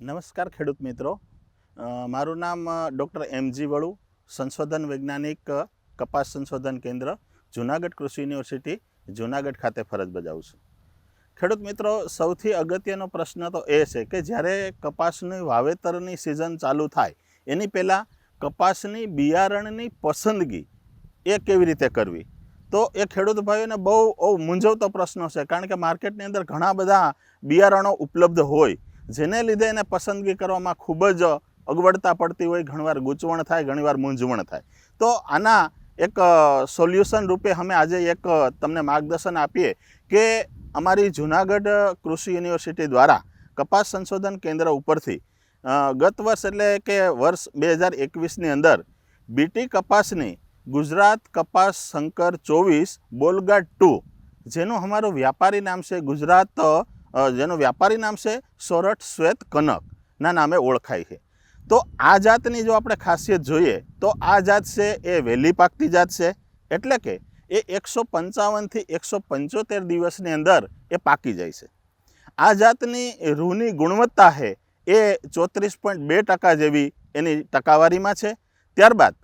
નમસ્કાર ખેડૂત મિત્રો. મારું નામ ડૉક્ટર એમજી વળુ, સંશોધન વૈજ્ઞાનિક કપાસ સંશોધન કેન્દ્ર, જુનાગઢ કૃષિ યુનિવર્સિટી, જુનાગઢ ખાતે ફરજ બજાવું છું. ખેડૂત મિત્રો, સૌથી અગત્યનો પ્રશ્ન તો એ છે કે જ્યારે કપાસની વાવેતરની સિઝન ચાલુ થાય, એની પહેલાં કપાસની બિયારણની પસંદગી એ કેવી રીતે કરવી? તો એ ખેડૂત ભાઈઓને બહુ મૂંઝવતો પ્રશ્ન છે, કારણ કે માર્કેટની અંદર ઘણા બધા બિયારણો ઉપલબ્ધ હોય જેને લીધે એને પસંદગી કરવામાં ખૂબ જ અગવડતા પડતી હોય, ઘણીવાર ગૂંચવણ થાય, ઘણીવાર મૂંઝવણ થાય. તો આના એક સોલ્યુશન રૂપે અમે આજે એક તમને માર્ગદર્શન આપીએ કે અમારી જુનાગઢ કૃષિ યુનિવર્સિટી દ્વારા કપાસ સંશોધન કેન્દ્ર ઉપરથી ગત વર્ષ એટલે કે વર્ષ બે હજાર એકવીસની અંદર બીટી કપાસની ગુજરાત કપાસ શંકર ચોવીસ બોલગાટ ટુ, જેનું અમારું વ્યાપારી નામ છે ગુજરાત જેનું વ્યાપારી નામ છે સોરઠ શ્વેત કનકના નામે ઓળખાય છે. તો આ જાતની જો આપણે ખાસિયત જોઈએ, તો આ જાત છે એ વહેલી પાકતી જાત છે. એટલે કે એ એકસો પંચાવનથી એકસો પંચોતેર દિવસની અંદર એ પાકી જાય છે. આ જાતની રૂની ગુણવત્તા છે એ ચોત્રીસ પોઈન્ટ બે ટકા જેવી એની ટકાવારીમાં છે. ત્યારબાદ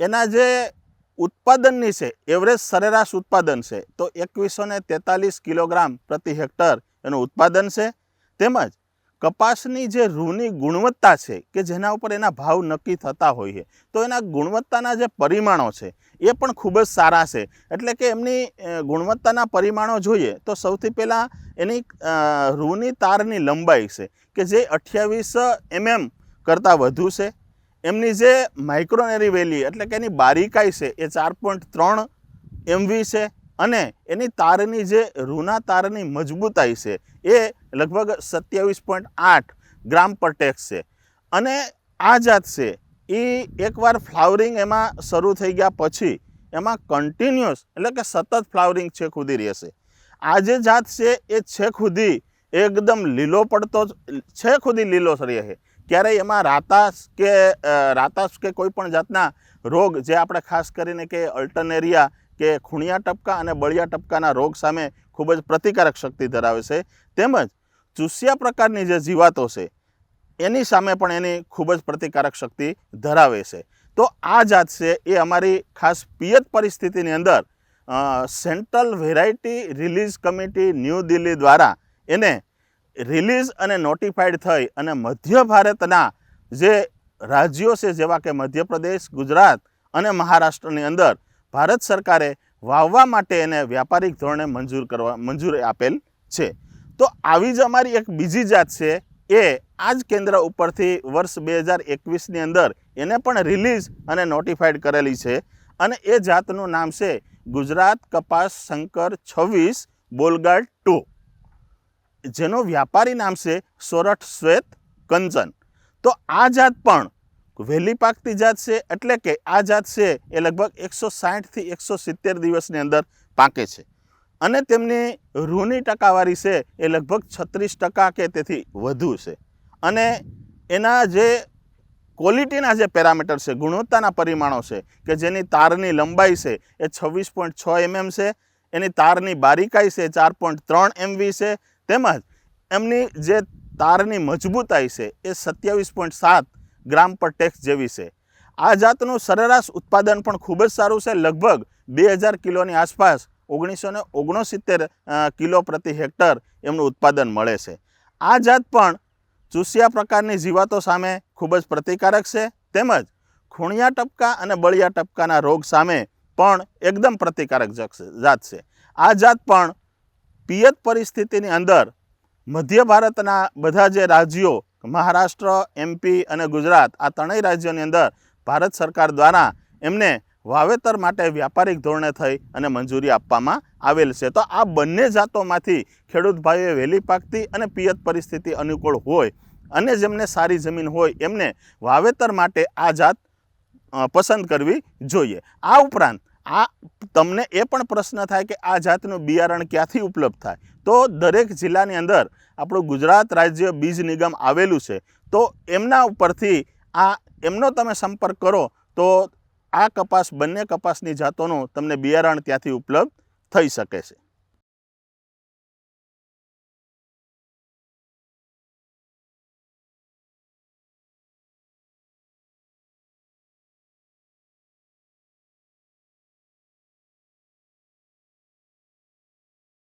એના જે ઉત્પાદનની છે, એવરેજ સરેરાશ ઉત્પાદન છે, તો એકવીસો ને તેતાલીસ કિલોગ્રામ પ્રતિ હેક્ટર એનું ઉત્પાદન છે. તેમજ કપાસની જે રૂની ગુણવત્તા છે કે જેના ઉપર એના ભાવ નક્કી થતા હોય છે. તો એના ગુણવત્તાના જે પરિમાણો છે એ પણ ખૂબ જ સારા છે. એટલે કે એમની ગુણવત્તાના પરિમાણો જોઈએ તો સૌથી પહેલાં એની રૂની તારની લંબાઈ છે કે જે અઠ્યાવીસ એમએમ કરતાં વધુ છે. એમની જે માઇક્રોનેરી વેલી એટલે કે એની બારીકાઈ છે એ ચાર પોઈન્ટ ત્રણ એમવી છે. અને એની તારની જે રૂના તારની મજબૂતાઈ છે, એ લગભગ સત્યાવીસ પોઈન્ટ આઠ ગ્રામ પર ટેક્સ છે. અને આ જાત છે, એ એકવાર ફ્લાવરિંગ એમાં શરૂ થઈ ગયા પછી એમાં કન્ટિન્યુઅસ એટલે કે સતત ફ્લાવરિંગ છેક સુધી રહેશે. આ જે જાત છે, એ છેક સુધી એકદમ લીલો પડતો છેક સુધી લીલો રહે ક્યારેય એમાં રાતાશ કે રાતાસ કે કોઈ પણ જાતના રોગ, જે આપણે ખાસ કરીને કે અલ્ટરનેરિયા કે ખૂણિયા ટપકા અને બળિયા ટપકાના રોગ સામે ખૂબ જ પ્રતિકારક શક્તિ ધરાવે છે. તેમજ ચૂસિયા પ્રકારની જે જીવાતો છે, એની સામે પણ એની ખૂબ જ પ્રતિકારક શક્તિ ધરાવે છે. તો આ જાત છે એ અમારી ખાસ પિયત પરિસ્થિતિની અંદર central variety release committee new Delhi દ્વારા એને રિલીઝ અને નોટિફાઈડ થઈ અને મધ્ય ભારતના જે રાજ્યો છે, જેવા કે મધ્યપ્રદેશ, ગુજરાત અને મહારાષ્ટ્રની અંદર ભારત સરકારે વાવવા માટે એને વ્યાપારિક ધોરણે મંજૂર કરવા, મંજૂરી આપેલ છે. તો આવી જ અમારી એક બીજી જાત છે, એ આ જ કેન્દ્ર ઉપરથી વર્ષ બે હજાર એકવીસની અંદર એને પણ રિલીઝ અને નોટિફાઈડ કરેલી છે. અને એ જાતનું નામ છે ગુજરાત કપાસ શંકર છવ્વીસ બોલગાર્ડ ટુ. જેનું વ્યાપારી નામ છે સોરઠ શ્વેત કંચન. તો આ જાત પણ વહેલી પાકતી જાત છે એટલે કે આ જાત છે એ લગભગ એકસો સાઠથી એકસો સિત્તેર દિવસની અંદર પાકે છે. અને તેમની રૂની ટકાવારી છે એ લગભગ છત્રીસ ટકા કે તેથી વધુ છે. અને એના જે ક્વોલિટીના જે પેરામીટર છે, ગુણવત્તાના પરિમાણો છે કે જેની તારની લંબાઈ છે એ છવ્વીસ પોઈન્ટ છ એમએમ છે, એની તારની બારીકાઈ છે ચાર પોઈન્ટ ત્રણ એમવી છે, તેમજ એમની જે તારની મજબૂતાઈ છે એ સત્યાવીસ પોઈન્ટ સાત ગ્રામ પર ટેક્સ જેવી છે. આ જાતનું સરેરાશ ઉત્પાદન પણ ખૂબ જ સારું છે. લગભગ બે હજાર કિલોની આસપાસ ઓગણીસો ને ઓગણસિત્તેર કિલો પ્રતિ હેક્ટર એમનું ઉત્પાદન મળે છે. આ જાત પણ ચૂસિયા પ્રકારની જીવાતો સામે ખૂબ જ પ્રતિકારક છે. તેમજ ખૂણિયા ટપકા અને બળિયા ટપકાના રોગ સામે પણ એકદમ પ્રતિકારક જાત છે. આ જાત પણ પિયત પરિસ્થિતિની અંદર મધ્ય ભારતના બધા જે રાજ્યો મહારાષ્ટ્ર એમપી અને ગુજરાત આ ત્રણેય રાજ્યોની અંદર ભારત સરકાર દ્વારા એમને વાવેતર માટે વ્યાપારિક ધોરણે થઈ અને મંજૂરી આપવામાં આવેલ છે. તો આ બંને જાતોમાંથી ખેડૂત ભાઈઓએ વહેલી પાકતી અને પિયત પરિસ્થિતિ અનુકૂળ હોય અને જેમને સારી જમીન હોય એમને વાવેતર માટે આ જાત પસંદ કરવી જોઈએ. આ ઉપરાંત આ તમને એ પણ પ્રશ્ન થાય કે આ જાતનું બિયારણ ક્યાંથી ઉપલબ્ધ થાય? તો દરેક જિલ્લાની અંદર આપણું ગુજરાત રાજ્ય બીજ નિગમ આવેલું છે. તો એમના ઉપરથી આ એમનો તમે સંપર્ક કરો તો આ કપાસ, બંને કપાસની જાતોનું તમને બિયારણ ત્યાંથી ઉપલબ્ધ થઈ શકે છે.